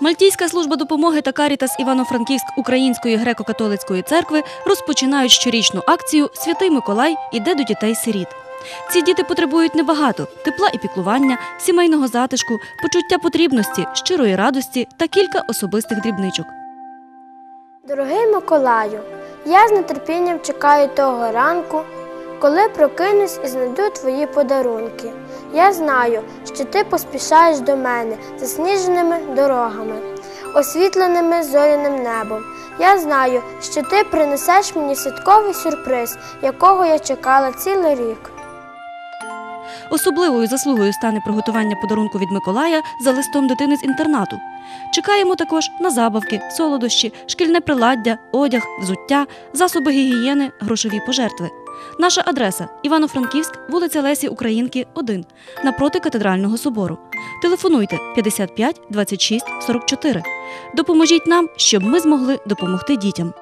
Мальтійська служба допомоги та Карітас Івано-Франківськ Української греко-католицької церкви розпочинають щорічну акцію Святий Миколай іде до дітей-сиріт. Ці діти потребують небагато тепла і піклування, сімейного затишку, почуття потрібності, щирої радості та кілька особистих дрібничок. Дорогий Миколаю, я з нетерпінням чекаю того ранку, коли прокинусь і знайду твої подарунки. Я знаю, що ти поспішаєш до мене засніженими дорогами, освітленими зоряним небом. Я знаю, що ти принесеш мені святковий сюрприз, якого я чекала цілий рік. Особливою заслугою стане приготування подарунку від Миколая за листом дитини з інтернату. Чекаємо також на забавки, солодощі, шкільне приладдя, одяг, взуття, засоби гігієни, грошові пожертви. Наша адреса Івано-Франківськ, вулиця Лесі Українки, 1, напроти катедрального собору. Телефонуйте 55 26 44. Допоможіть нам, щоб ми змогли допомогти дітям.